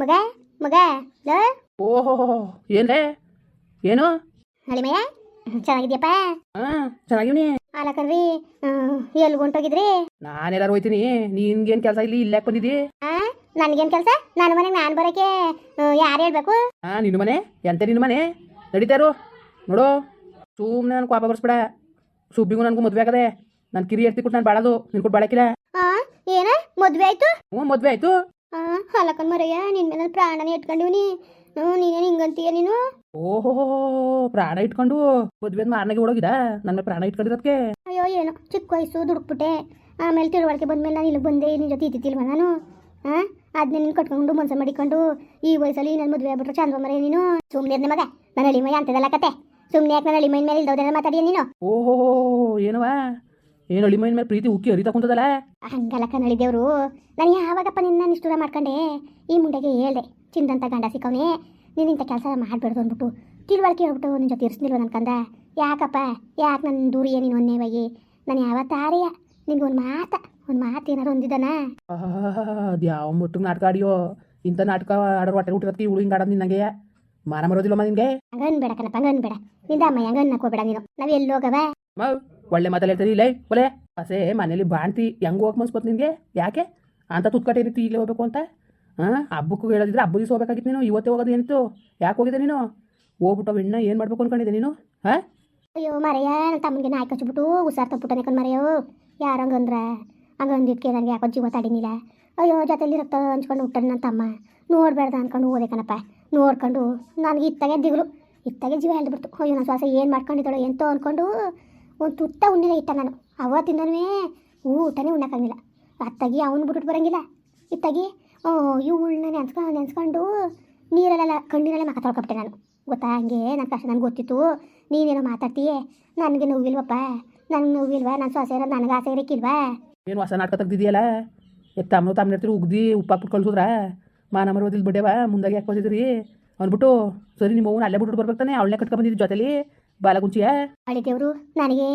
ಮಗ ಮಗ ಲೋ. ಓಹೋ ಏನ್ರೇ ಏನು? ಹಳಿಮಯ್ಯ ಚೆನ್ನಾಗಿದ್ಯಪ್ಪ? ಹಾಂ ಚೆನ್ನಾಗಿವ್ನಿ. ಅಲ್ಲ ಕಣ್ರಿ ಎಲ್ಲಿ ಹೊಂಟೋಗಿದ್ರಿ? ನಾನೆಲ್ಲಾರು ಹೋಯ್ತೀನಿ. ನಿನ್ಗೇನು ಕೆಲಸ ಇಲ್ಲಿ ಇಲ್ಲೇ ಬಂದಿದ್ದಿ? ಆ ನನ್ಗೇನ್ ಕೆಲಸ? ನನ್ನ ಮನೆ ನಾನು ಬರೋಕೆ ಯಾರು ಹೇಳ್ಬೇಕು? ಹಾಂ ನಿನ್ನ ಮನೆ? ಎಂತ ನಿನ್ನ ಮನೆ? ನಡೀತಾರು ನೋಡು. ಸುಮ್ಮನೆ ನಾನು ಕೋಪ ಬರ್ಸ್ಬೇಡ. ಸುಬ್ಬಿಗೂ ನನಗೂ ಮದುವೆ ಆಗದೆ. ನಾನು ಕಿರಿ ಎತ್ತಿ ಕೊಟ್ಟು ನಾನು ಬಾಳೋದು. ನಿನ್ ಕೊಟ್ಟು ಬಾಳಕಿಲ್ಲ ಆ ಏನ? ಮದ್ವೆ ಆಯ್ತು? ಹ್ಞೂ ಮದುವೆ ಆಯಿತು. ಆ ಹಲಕನ್ ಮರಯ್ಯ ನಿನ್ ಮೇಲೆ ಪ್ರಾಣನೇ ಇಟ್ಕೊಂಡಿವ್ನಿ ಹ್ಞೂ ನೀನೇನು ಹಿಂಗಂತೀಯ ನೀನು? ಓಹೋ ಪ್ರಾಣ ಇಟ್ಕೊಂಡು ಮದ್ವೆ ಮಾರನೆಗೆ ಓಡೋಗಿದ? ನನ್ನ ಪ್ರಾಣ ಇಟ್ಕೊಂಡಿರೋದಕ್ಕೆ ಅಯ್ಯೋ ಏನೋ ಚಿಕ್ಕ ವಯಸ್ಸು ದುಡುಕ್ಬಿಟ್ಟೆ. ಆಮೇಲೆ ತಿಳುವಳಿಕೆ ಬಂದ್ಮೇಲೆ ನಾನು ಇಲ್ಲಿ ಬಂದೆ ನಿನ್ನ ಜೊತೆ ಇದ್ದಿತ್ತಿಲ್ವ ನಾನು? ಹಾಂ ಅದನ್ನ ನೀನು ಕಟ್ಕೊಂಡು ಮನ್ಸ ಮಾಡಿಕೊಂಡು ಈ ವಯಸ್ಸಲ್ಲಿ ನನ್ನ ಮದುವೆ ಆಗ್ಬಿಟ್ರೆ ಚಂದ ಮರೆ ನೀನು? ಸುಮ್ಮನೆ ಮಗ ನನ್ನ ಅಳಿಮಯ ಅಂತದಲ್ಲ ಕತೆ. ಸುಮ್ಮನೆ ಯಾಕೆ ನನ್ನ ಅಳಿಮೈನ ಮೇಲೆ ಇಲ್ದವ್ದೆಲ್ಲ ಮಾತಾಡಿಯ ನೀನು? ಓಹೋ ಏನವ? ಏನು ಅಳಿಮೈನ ಮೇಲೆ ಪ್ರೀತಿ ಉಕ್ಕಿ ಹರಿತಾ ಕುಂತದಲ್ಲ? ಹಂಗಲ್ಲ ಕನ್ನಡಿ ದೇವರು. ನಾನು ಯಾವಾಗಪ್ಪ ನಿನ್ನ ನಿಷ್ಠುರ ಮಾಡ್ಕೊಂಡೆ? ಈ ಮುಂಡೆಗೆ ಹೇಳ್ದೆ ಚಿಂದಂತ ಗಂಡ ಸಿಕ್ಕವನೇ ನೀನು ಇಂಥ ಕೆಲಸ ಮಾಡಬಾರ್ದು ಅಂದ್ಬಿಟ್ಟು ತಿಳುವಳಿಕೆ ಹೇಳ್ಬಿಟ್ಟು ನಿನ್ನ ಜೊತೆ ಇರಿಸ್ನಿಲ್ವ ನನ್ಕಂದ ಯಾಕಪ್ಪ? ಯಾಕೆ ನನ್ನ ದೂರಿಯ ನೀನು ಒಂದೇವಾಗಿ ನಾನು ಯಾವತ್ತಾರೆಯ ನಿನ್ಗೆ ಒಂದು ಮಾತ ಒಂದು ಮಾತು ಏನಾರು ಹೊಂದಿದ್ದಾನ ಅದು ಯಾವ ಮುಟ್ಟಿಗೆ ನಾಟಕ ಆಡಿಯೋ ಇಂಥ ನಾಟಕ ಆಡೋರು ಹೊಟ್ಟೆ ಹುಟ್ಟಿರತ್ತಿ ಇವಳು ಹಿಂಗೆ ಆಡೋದು ನಿನ್ನಂಗೆ ಮಾನ ಮರೋದಿಲ್ಲಮ್ಮ ನಿನಗೆ ಹಂಗನ್ ಬೇಡ ಕಣಪ್ಪ ಹಂಗನ್ ಬೇಡ ನಿಂದ ಅಮ್ಮ ಹಂಗನ್ ಹಾಕೋಬೇಡ ನೀನು ನಾವು ಎಲ್ಲಿ ಹೋಗವ ಮಾವ್ ಒಳ್ಳೆ ಮಾತಾಡ್ತಾರೆ ಇಲ್ಲೇ ಒಲೆ ಅಸೆ ಮನೇಲಿ ಬಾಣ್ತಿ ಹೆಂಗೆ ಹೋಗಕ್ಕೆ ಮನ್ಸ್ಬೋದು ನಿನಗೆ? ಯಾಕೆ? ಅಂತ ತುತ್ಕಟ್ಟೆ ರೀತಿ ಇಲ್ಲೇ ಹೋಗ್ಬೇಕು ಅಂತ? ಹಾಂ ಹಬ್ಬಕ್ಕೂ ಹೇಳೋದಿದ್ರೆ ಹಬ್ಬ ದಿವಸ ಹೋಗ್ಬೇಕಾಗಿತ್ತು ನೀನು, ಇವತ್ತೇ ಹೋಗೋದು ಏನಿತ್ತು? ಯಾಕೆ ಹೋಗಿದೆ ನೀನು? ಹೋಗ್ಬಿಟ್ಟು ಇನ್ನ ಏನು ಮಾಡ್ಬೇಕು ಅನ್ಕೊಂಡಿದ್ದೆ ನೀನು, ಹಾಂ? ಅಯ್ಯೋ ಮರೆಯ ತಮ್ಮಗೆ ನಾಯಿ ಕಚ್ಚಿಬಿಟ್ಟು ಉಸಾರ್ ತಪ್ಪುಟ್ಟನೆ ಕಣ್ ಮರೆಯೋ ಯಾರು ಹಂಗಂದ್ರೆ? ಹಂಗಂದಿಟ್ಕೆ ನನಗೆ ಯಾಕೋ ಜೀವ ತಡಿನಿಲ್ಲ ಅಯ್ಯೋ, ಜೊತೆಲಿ ರಕ್ತ ಹಂಚ್ಕೊಂಡು ಹುಟ್ಟಾನ ನನ್ನ ತಮ್ಮ. ನೋಡ್ಬೇಡ್ದ ಅನ್ಕೊಂಡು ಹೋದೆ ನೋಡ್ಕೊಂಡು ನನಗೆ ಇತ್ತಾಗೆ ದಿಗ್ಲು, ಇತ್ತಾಗೆ ಜೀವ ಹೇಳ್ಬಿಡ್ತು ಅಯ್ಯೋ ನನ್ನ ಶ್ವಾಸ ಏನು ಮಾಡ್ಕೊಂಡಿದ್ದಾಳು, ಎಂತೋ ಅಂದ್ಕೊಂಡು ಒಂದು ತುತ್ತ ಉಣ್ಣಿಲ್ಲ ಇಟ್ಟ ನಾನು. ಅವತ್ತಿಂದನೂ ಊಟನೇ ಉಣ್ಣಕ್ಕಾಗಿಲ್ಲ ಅತ್ತಾಗಿ ಅವನು ಬಿಟ್ಬಿಟ್ಟು ಬರಂಗಿಲ್ಲ. ಇತ್ತಾಗಿ ಇವಳನ್ನ ನೆನ್ಸ್ಕೊಂಡು ನೆನ್ಸ್ಕೊಂಡು ನೀರಲ್ಲೆಲ್ಲ ಕಣ್ಣೀರಲ್ಲೇ ಮಕ್ಕ ತೊಳ್ಕೊಬಿಟ್ಟೆ ನಾನು. ಗೊತ್ತಾ? ಹಂಗೆ ನನ್ನ ಕಷ್ಟ, ನನಗೆ ಗೊತ್ತಿತ್ತು. ನೀನೇನೋ ಮಾತಾಡ್ತೀಯ? ನನಗೆ ನೋವಿಲ್ವಪ್ಪ. ನನಗೆ ನೋವಿಲ್ವಾ? ನನ್ನ ಸೊಸೆ ಇರೋದು ನನಗೆ ಆಸೆ ಇರಕ್ಕಿಲ್ವಾ? ಏನು ಹೊಸ ನಾಟಕ ತೆಗ್ದಿದೆಯಲ್ಲ? ಎತ್ತ ತಮ್ಮ ತಮ್ಮ ಇರ್ತೀರಿ ಉಗ್ದಿ ಉಪ್ಪಾಕ್ಬಿಟ್ಟು ಕಳ್ಸಿದ್ರ? ಮಾನ ಮರೋದಿಲ್ಲ ಬಿಡ್ಯವ ಮುಂದಾಗಿ ಯಾಕೆ ಬಂದಿದ್ರಿ ಅಂದ್ಬಿಟ್ಟು ಸರಿ, ನಿಮ್ಮ ಅವನು ಅಲ್ಲೇ ಬಿಟ್ಬಿಟ್ಟು ಬರ್ಬೇಕಾನೆ ಅವಳನ್ನೇ ಕಟ್ಕೊಂಡ್ಬಂದಿದ್ದು ಜೊತೆಲಿ. ಬಾಲಗುಂಚಿಯ? ಅಳಿ ದೇವರು, ನನಗೆ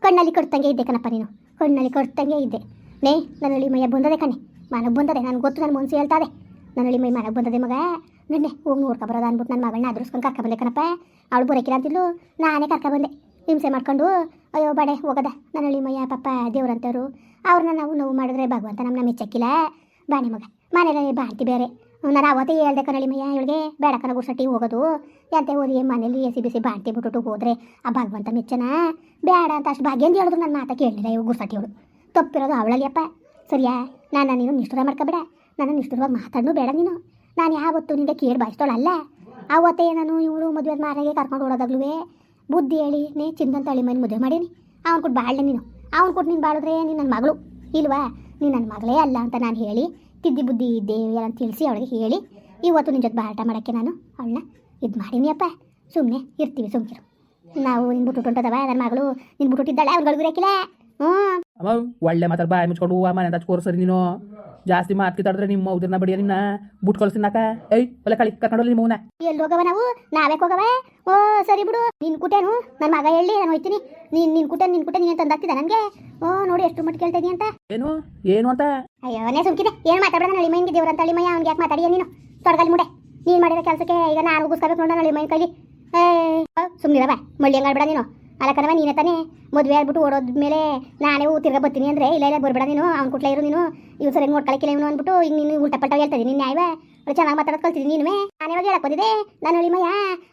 ಕಣ್ಣಲ್ಲಿ ಕೊಡ್ತಂಗೆ ಇದ್ದೆ ಕಣಪ್ಪ ನೀನು. ಕಣ್ಣಲ್ಲಿ ಕೊಡ್ತಂಗೆ ಇದ್ದೆ. ನೇ ನನ್ನ ಹಳ್ಳಿ ಮೈಯ ಬಂದದೆ ಕಣೆ. ಮನಗೆ ಬಂದದೆ. ನನಗೆ ಗೊತ್ತು ನನ್ನ ಮನ್ಸು ಹೇಳ್ತಾದೆ ನನ್ನ ಹಳ್ಳಿ ಮೈ ಮನಗೆ ಬಂದದೆ ಮಗ. ನನ್ನೆ ಹೋಗಿ ನೋಡ್ಕೊ ಬರೋದು ಅಂದ್ಬಿಟ್ಟು ನನ್ನ ಮಗಳನ್ನ ಅದ್ರಸ್ಕೊಂಡು ಕರ್ಕೊ ಬಂದೆ ಕಣಪ್ಪ. ಅವಳು ಬರೋಕಿಲ್ಲ ಅಂತಿದ್ಲು ನಾನೇ ಕರ್ಕೊ ಬಂದೆ. ಹಿಂಸೆ ಮಾಡ್ಕೊಂಡು, ಅಯ್ಯೋ ಬಡೆ, ಹೋಗದ. ನನ್ನ ಹಳ್ಳಿ ಮಯ್ಯ ಪಾಪ ದೇವ್ರಂತವ್ರು. ಅವ್ರನ್ನ ನಾವು ನೋವು ಮಾಡಿದ್ರೆ ಭಗವಂತ ನಮ್ಮನ್ನ ಮೆಚ್ಚಕ್ಕಿಲ್ಲ. ಬಾಣಿ ಮಗ. ಮನೇಲಿ ಬಾಂತಿ ಬೇರೆ. ನಾನು ಅವತ್ತೇ ಹೇಳ್ದೆ ಕನ್ನಳಿ ಮಯ್ಯ ಇವಳಿಗೆ ಬೇಡ ಕನ ಗುಡ್ಸಟ್ಟಿ ಹೋಗೋದು. ಎಂತೆ ಓದಿ ಮನೇಲಿ ಎಸಿ ಬಿಸಿ ಬಾಂಟಿ ಬಿಟ್ಟು ಹೋದ್ರೆ ಆ ಭಗವಂತ ಮೆಚ್ಚನ? ಬೇಡ ಅಂತ ಅಷ್ಟು ಭಾಗ್ಯ ಅಂತ ಹೇಳಿದ್ರು, ನನ್ನ ಮಾತಾ ಕೇಳಲಿಲ್ಲ ಇವು ಗುಡ್ಸಟ್ಟಿ ಅವಳು ತಪ್ಪಿರೋದು ಅವಳಲ್ಲಿಯಪ್ಪ. ಸರಿಯಾ? ನಾನು ನೀನು ನಿಷ್ಠುರ ಮಾಡ್ಕೊಬೇಡ. ನಾನು ನಿಷ್ಠುರವಾಗಿ ಮಾತಾಡನು ಬೇಡ ನೀನು. ನಾನು ಯಾವತ್ತು ನಿಂಗೆ ಕೇಳಿ ಬಯಸ್ತಾಳಲ್ಲ? ಅವತ್ತೇ ನಾನು ಇವಳು ಮದುವೆ ಮಾರಾಗೆ ಕರ್ಕೊಂಡು ಓಡೋದಾಗ್ಲೂ ಬುದ್ಧಿ ಹೇಳಿ, ನೀ ಚಿಂದಂತ ಹಳಿ ಮನೆ ಮದುವೆ ಮಾಡೀನಿ. ಅವ್ನು ಕೊಟ್ಟು ಬಾಳ್ದೆ ನೀನು. ಅವ್ನು ಕೊಟ್ಟು ನೀನು ಬಾಳಿದ್ರೆ ನೀನು ನನ್ನ ಮಗಳು. ಇಲ್ವಾ? ನೀನು ನನ್ನ ಮಗಳೇ ಅಲ್ಲ ಅಂತ ನಾನು ಹೇಳಿ, ತಿದ್ದಿ ಬುದ್ಧಿ ಇದ್ದೇವೆ ಅಂತ ತಿಳಿಸಿ ಅವಳಿಗೆ ಹೇಳಿ, ಇವತ್ತು ನಿನ್ನ ಜೊತೆ ಬಾಟ ಮಾಡೋಕ್ಕೆ ನಾನು ಅವಳನ್ನ ಇದು ಮಾಡೀನಿ ಅಪ್ಪ. ಸುಮ್ಮನೆ ಇರ್ತೀವಿ ಸುಮ್ಕಿರು ನಾವು ನಿನ್ ಬಿಟ್ಟು ಹೊಂಟದವ ನನ್ನ ಮಗಳು ನಿನ್ ಬಿಟ್ಟು ಇದ್ದಾಳೆ ಅವ್ನು ಗಳಿಗಿರಕ್ಕಿಲ್ಲ ಹ್ಞೂ. ಅಮ್ಮ ಒಳ್ಳೆ ಮಾತಾಡ ಬಾಯಿ ಮುಚ್ಕೊಂಡು ಮನೆ ಹಚ್ಕೋರು ಸರಿ ನೀನು. ಜಾಸ್ತಿ ಮಾತಿ ಕಿತ್ತಾಡಿದ್ರೆ ನಿಮ್ಮ ಉದ್ರನ್ನ ಬಡಿಯ ನಿನ್ನ ಬುಟ್ ನಾಕ ಏಯ್ ಒಳ್ಳೆ ಕಳಿ ಕರ್ಕೊಂಡೋಗ್ಲಿ ನಿಮ್ಮ ಎಲ್ಲಿ ಹೋಗವ ನಾವು? ನಾವೇ ಹೋಗವ? ಓ ಸರಿ ಬಿಡು. ನಿನ್ ಕುಟೇನು? ನನ್ನ ಮಗ ಹೇಳಿ ನಾನು ಹೋಯ್ತೀನಿ. ನೀನ್ ನಿನ್ ಕುಟೆ ನಿನ್ ಕುಟೆ ನೀನು ತಂದಾಗ್ತಿದ್ದ ನನಗೆ? ಓ ನೋಡಿ ಎಷ್ಟು ಮಟ್ಟ ಕೇಳ್ತಾ ಅಂತ. ಏನು? ಏನು ಅಂತ? ಅಯ್ಯೋ ನೇ ಸುಮ್ಕಿದೆ. ಏನು ಮಾತಾಡೋಣ ನಳಿ ಮೈನ್ಗೆ ದೇವ್ರಂತ ಅಳಿ ಮಯ್ಯ ಅವ್ನಿಗೆ ಯಾಕೆ ಮಾತಾಡಿಯ ನೀನು? ತೊಡಗಲ್ಲಿ ಮುಡೆ. ನೀನು ಮಾಡಿರೋ ಕೆಲಸಕ್ಕೆ ಈಗ ನಾನು ಉಗಿಸ್ಕೋಬೇಕು ನೋಡ ನಳಿ ಮೈನ್ ಕೈಲಿ. ಏ ಸುಮ್ಮನಿರವ ಮಳ್ಳಿ ಹಂಗಾಡ್ಬೇಡ ನೀನು. ಅಲ್ಲ ಕಣವ ನೀನೇ ತಾನೇ ಮದುವೆ ಆಗ್ಬಿಟ್ಟು ಓಡೋದ್ಮೇಲೆ ನಾನೇ ಊ ತಿರ್ಗಾ ಬರ್ತೀನಿ ಅಂದರೆ ಇಲ್ಲ ಇಲ್ಲ, ಬರ್ಬೇಡ ನೀನು, ಅವ್ನು ಕುಟ್ಲ ಇರು ನೀನು. ಇವ್ ಸರಿ ನೋಡ್ಕೊಳಕ್ಕಿಲ್ಲ ಇವನು ಅಂದ್ಬಿಟ್ಟು ಈಗ ನೀನು ಉಲ್ಟಾ ಪಲ್ಟ ಹೇಳ್ತಾ ನೀನು ಅವ್ಳು ಚೆನ್ನಾಗಿ ಮಾತಾಡೋದು ಕಲ್ತಿದ್ದೀನಿ ನೀನು ನಾನು ಇವಾಗ ಹೇಳಕ್ ಬಂದಿದೆ ನನ್ನ ನಾನು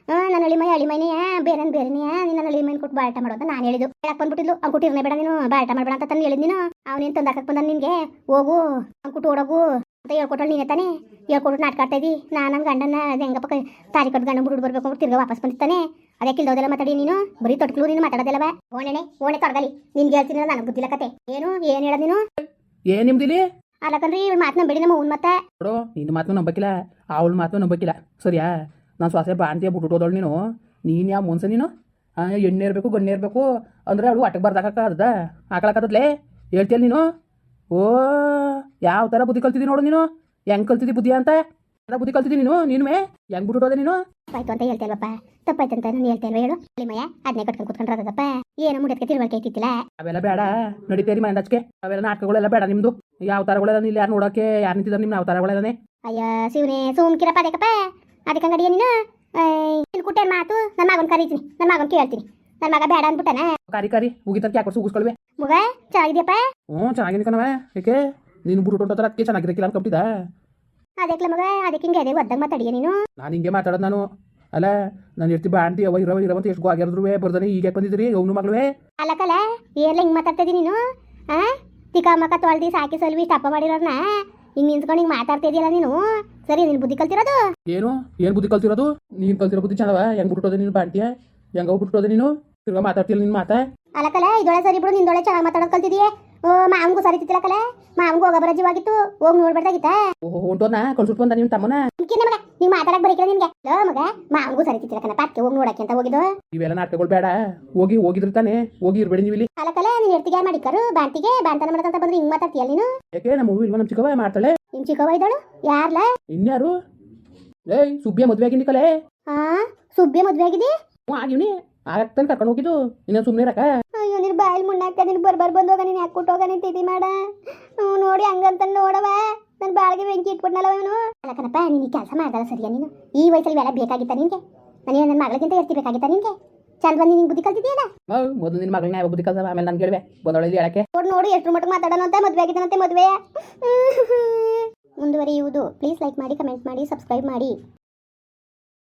ಹಾಂ ನನ್ನ ಹಳಿಮಯ್ಯ ಹಳಿಮೈನೆಯ ಬೇರೆ ಬೇರೆನೆಯ ನಿನ್ನ ಹಳಿಮೈನ್ ಕೊಟ್ಟು ಬಾಟ ಮಾಡೋದು ನಾನು ಹೇಳಿದ್ದು. ಹೇಳಕ್ ಬಂದ್ಬಿಟ್ಟಿದ್ಲು. ಅವ್ನು ಕೊಟ್ಟಿರ್ನೇ ಬೇಡ ನೀನು, ಬಾಳಾಟ ಮಾಡಬೇಡ ಅಂತ ತಂದು ಹೇಳಿದ್ ನೀನು. ಅವನೇನು ಹಾಕಕ್ ಬಂದ ನಿನಗೆ? ಹೋಗು, ಅವ್ನು ಕೊಟ್ಟು ಓಡೋಗು. ಅಂತ ಹೇಳ್ಕೊಟ್ಟಳು ನೀನೇ ತಾನೇ? ಹೇಳ್ಕೊಟ್ಟು ನಾಟಕ ಆಡ್ತಾ ಇದ್ದಿ. ನಾನು ನನ್ನ ಗಂಡನ ಹೆಂಗಪ್ಪ ತಾರಿ ಕಟ್ಟು ಗಂಡ ಬರ್ಬೇಕು ತಿರ್ಗಾ ವಾಪಸ್ ಬಂದಿತ್ತಾನೆ ಅದಕ್ಕೆ ಇಲ್ದೋದೆಲ್ಲ ಮಾತಾಡಿ ನೀನು? ಬರೀ ತೊಟ್ಕಲು ನೀನು ಮಾತಾಡೋದಲ್ಲವ ಓಣೆನೆ ಓಣೆ ತೊಡಗಲಿ. ನಿನ್ಗೆ ಹೇಳ್ತೀನಿ ನನಗೆ ಗೊತ್ತಿಲ್ಲ ಕತೆ. ಏನು? ಏನು ಹೇಳ ನೀನು? ಏನು ನಿಮ್ದಿಲಿ? ಅಲ್ಲಕಂದ್ರಿ ಇವ್ರ ಮಾತನ್ನ ಬೇಡಿ ನಮ್ಮ ಅವ್ನ ಮತ್ತೆ. ನೋಡು ನಿನ್ನ ಮಾತು ನಂಬಕ್ಕಿಲ್ಲ ಅವಳ ಮಾತು ನಂಬಕ್ಕಿಲ್ಲ ಸರಿಯಾ? ನಾನು ಸ್ವಾಸೆ ಬಾಂತಿಯ ಬಿಟ್ಟು ನೀನು. ನೀನು ಯಾವ ಮುನ್ಸ ನೀನು? ಎಣ್ಣೆ ಇರಬೇಕು ಗಣ್ಣೆ ಇರಬೇಕು. ಅಂದರೆ ಅವಳು ಅಟಕ್ ಬರ್ದಾಕದ ಹಾಕಳಕತ್ತದ್ಲೇ ಹೇಳ್ತೀಯಲ್ಲ ನೀನು? ಓ ಯಾವ ಥರ ಬುದ್ಧಿ ಕಲ್ತಿದ್ದಿ ನೋಡು ನೀನು? ಹೆಂಗ್ ಕಲ್ತಿದ್ದಿ ಬುದ್ಧಿ ಅಂತ? ಥರ ಬುದ್ಧಿ ಕಲ್ತಿದ್ದಿ ನೀನು? ನೀನು ಹೆಂಗ್ ಬಿಟ್ಟು ನೀನು? ಆಯ್ತು ಅಂತ ಹೇಳ್ತೇವಪ್ಪ ಅಂತ ನಾನು ಹೇಳ್ತಾ ಇಲ್ವ ಹೇಳು. ಅಲ್ಲಿಮಯ್ಯ ಅದನ್ನೇ ಕಟ್ಕೊಂಡು ಕುತ್ಕೊಂಡ್ರದಪ್ಪ ಏನು ಮುಡಿಯಕ್ಕೆ ತಿಳುವಳಿಕೆ ಐತಿಲ್ಲ ಅವೆಲ್ಲ ಬೇಡ. ನಡೀತೇರಿ ಮನೆ ಹಚ್ಕೆ ಅವೆಲ್ಲ ನಾಟಕಗಳೆಲ್ಲ ಬೇಡ ನಿಮ್ದು. ಯಾವ ಥರಗಳೆಲ್ಲ ಇಲ್ಲಿ ಯಾರು ನೋಡೋಕೆ ಯಾರು ನಿಂತಿದ್ದಾರೆ ನಿಮ್ಮ ಯಾವ ಥರಗಳೆಲ್ಲನೇ ಅಯ್ಯ ಶಿವನೇ ಸುಮ್ಕಿರಪ್ಪ ಅದಕ್ಕಪ್ಪ ಅದಕ್ಕೆ ಅಂಗಡಿಯ ನೀನು? ಇಲ್ಲಿ ಕುಟ್ಟೇನ್ ಮಾತು? ನನ್ನ ಮಗನ್ ಕರೀತೀನಿ. ನನ್ನ ಮಗನ್ ಕೇಳ್ತೀನಿ. ನನ್ನ ಮಗ ಬೇಡ ಅಂದ್ಬಿಟ್ಟನ? ಕಾರಿ ಕಾರಿ. ಮುಗಿತಂತ ಯಾಕೆ ಉಗಿಸ್ಕೊಳ್ವೆ? ಮಗ ಚೆನ್ನಾಗಿದೆಯಪ್ಪ? ಹ್ಞೂ ಚೆನ್ನಾಗಿದೆ ಕಣವ ಏಕೆ? ನೀನು ಬುಟ್ಟು ಹೊಂಟೋತರ ಅದಕ್ಕೆ ಚೆನ್ನಾಗಿರಕ್ಕಿಲ್ಲ ಅನ್ಕೊಂಬಿಟ್ಟಿದ್ದ ಅದಕ್ಕೆ ಮಗ ಅದಕ್ಕೆ ಹಿಂಗೆ ಅದೇ ಒದ್ದಂಗೆ ಮಾತಾಡಿಯ ನೀನು? ನಾನು ಹಿಂಗೆ ಮಾತಾಡೋದು ನಾನು. ಅಲ್ಲ ನಾನು ಇರ್ತಿ ಬಾ ಆಂಟಿ ಅವ ಇರೋ ಅಂತ ಎಷ್ಟು ಆಗಿದ್ರು ಬರ್ದಾನೆ ಈಗ ಬಂದಿದ್ರಿ ಅವನು ಮಗಳುವೆ. ಅಲ್ಲಕಲ್ಲ ಏರ್ಲ ಹಿಂಗೆ ಮಾತಾಡ್ತಿದಿ ನೀನು? ಆ? ತಿಕ್ಕ ಮಕ್ಕ ತೊಳ್ದಿ ಸಾಕಿ ಸಲ್ವಿ ತಪ್ಪ ಮಾಡಿರೋರ್ನ? ಹಿಂಗೆ ನಿಂತ್ಕೊಂಡು ಹಿಂಗೆ ಮಾತಾಡ್ತಾ ಇದೆಯಲ್ಲ ನೀನು? ಸರಿ ನೀನು ಬುದ್ಧಿ ಕಲ್ತಿರೋದು? ಏನು? ಏನು ಬುದ್ಧಿ ಕಲ್ತಿರೋದು? ನೀನು ಕಲ್ತಿರೋ ಬುದ್ಧಿ ಚೆನ್ನವ ಹೆಂಗೆ ಬಿಟ್ಟೋದೆ ನೀನು ಬಾಂಟಿಯ ಹೆಂಗ ಬಿಟ್ಟೋದೆ ನೀನು? ತಿರ್ಗಾ ಮಾತಾಡ್ತಿಲ್ಲ ನಿನ್ನ ಮಾತಾ? ಅಲ್ಲಕಲ್ಲ ಇದೊಳೆ ಸರಿ ಬಿಡು ನಿಂದೊಳೆ ಚೆನ್ನಾಗಿ ಮಾತಾಡೋದು ಕಲ್ತಿದೀಯ? ಓ ಮಾವಂಗೂ ಸರಿತಿತ್ತಿಲ್ಲಕಲ್ಲ ಮಾವಂಗೂ ಹೋಗ ಬರಜಿವಾಗಿತ್ತು ಹೋಗಿ ನೋಡ್ಬಾರ್ದಾಗಿತ್ತಾ? ಓಹೋ ಹೊಂಟೋನ ಕಳ್ಸುಟ್ ಬಂದ ನಿಮ್ಮ ತಮ್ಮನ? ಮುಖ್ಯನ ಮಗ. ನೀವ್ ಮಾತಾಡಕ್ ಬರೀಕಿಲ್ಲ ನಿನ್ಗೆ. ಲೋ ಮಗ ಮಾವಂಗೂ ಸರಿತಿತ್ತಿಲ್ಲ ಕಣ ಪಾತ್ಕೆ ಹೋಗಿ ನೋಡಕ್ಕೆ ಅಂತ ಹೋಗಿದ್ದು. ಇವೆಲ್ಲ ನಾಟಕಗಳು ಬೇಡ. ಹೋಗಿ ಹೋಗಿದ್ರು ತಾನೆ. ಹೋಗಿ ಇರ್ಬೇಡಿ ನೀವು ಇಲ್ಲಿ. ಅಲಕಲೆ ನೀನ್ ಹೆಡ್ತಿಗೆ ಮಾಡಿಕರು ಬಾಂತಿಗೆ ಬಾಂತನ ಮಾಡ್ತಂತ ಬಂದ್ರೆ ಹಿಂಗ್ ಮಾತಾಡ್ತೀಯಲ್ಲ ನೀನು? ಯಾಕೆ? ನಮ್ಮ ಇಲ್ವ ನಮ್ಮ ಚಿಕ್ಕವ ಮಾಡ್ತಾಳೆ. ನಿಮ್ ಚಿಕ್ಕವ ಇದ್ದಾಳು? ಯಾರ್ಲ? ಇನ್ಯಾರು? ಏಯ್ ಸುಬ್ಬಿಯ ಮದುವೆ ಆಗಿನಿ ಕಲೆ. ಹಾ ಸುಬ್ಬಿಯ ಮದ್ವೆ ಆಗಿದೆ? ಹ್ಞೂ ಆಗಿವ್ನಿ. ಆಗತ್ತಾನೆ ಕರ್ಕೊಂಡು ಹೋಗಿದ್ದು? ಇನ್ನೊಂದು ಸುಮ್ಮನೆ ಇರಕ ಅಯ್ಯೋ ನಿನ್ ಬಾಯಲ್ಲಿ ಮುಣ್ಣಾಕ ನಿನ್ ಬರ್ಬರ್ ಬಂದೋಗ ನೀನ್ ಯಾಕೆ ಕೊಟ್ಟೋಗ ನೀನ್ ತಿದಿ ಮಾಡ. ನೋಡಿ ಹಂಗಂತ ನೋಡವ ನನ್ ಬಾಳಿಗೆ ಬೆಂಕಿ ಇಟ್ಬಿಟ್ನಲ್ಲ ಇವನು ಅಲ್ಲಕನಪ್ಪ ನೀನ್ ಕೆಲಸ ಮಾಡ್ದಲ್ಲ ಸರಿಯಾ ನೀನು? ಈ ವಯಸ್ಸಲ್ಲಿ ಎಲ್ಲ ಬೇಕಾಗಿತ್ತ ನಿನ್ಗೆ? ನನಗೆ ನನ್ನ ಮಗಳಿಗಿಂತ ಎರ್ತಿ ಬೇಕಾಗಿತ್ತ ನಿನ್ಗೆ? ಚಂದ ಬಂದು ನಿನ್ ಬುದ್ಧಿ ಕಲ್ತಿದ್ಯಾ ಮೊದಲು ನಿನ್ ಮಗಳನ್ನ ಯಾವ ಬುದ್ಧಿ ಕಲ್ಸ ಆಮೇಲೆ ನಾನು ಕೇಳುವೆ ಬಂದೊಳಗೆ ಹೇಳಕ್ಕೆ. ನೋಡಿ ನೋಡಿ ಎಷ್ಟು ಮಟ್ಟ ಮಾತಾಡೋಣ ಅಂತ ಮದುವೆ ಆಗಿದ್ದಾನಂತೆ ಮದುವೆ. ಮುಂದುವರಿಯುವುದು. ಪ್ಲೀಸ್ ಲೈಕ್ ಮಾಡಿ ಕಮೆಂಟ್ ಮಾಡಿ ಸಬ್ಸ್ಕ್ರೈಬ್ ಮಾಡಿ.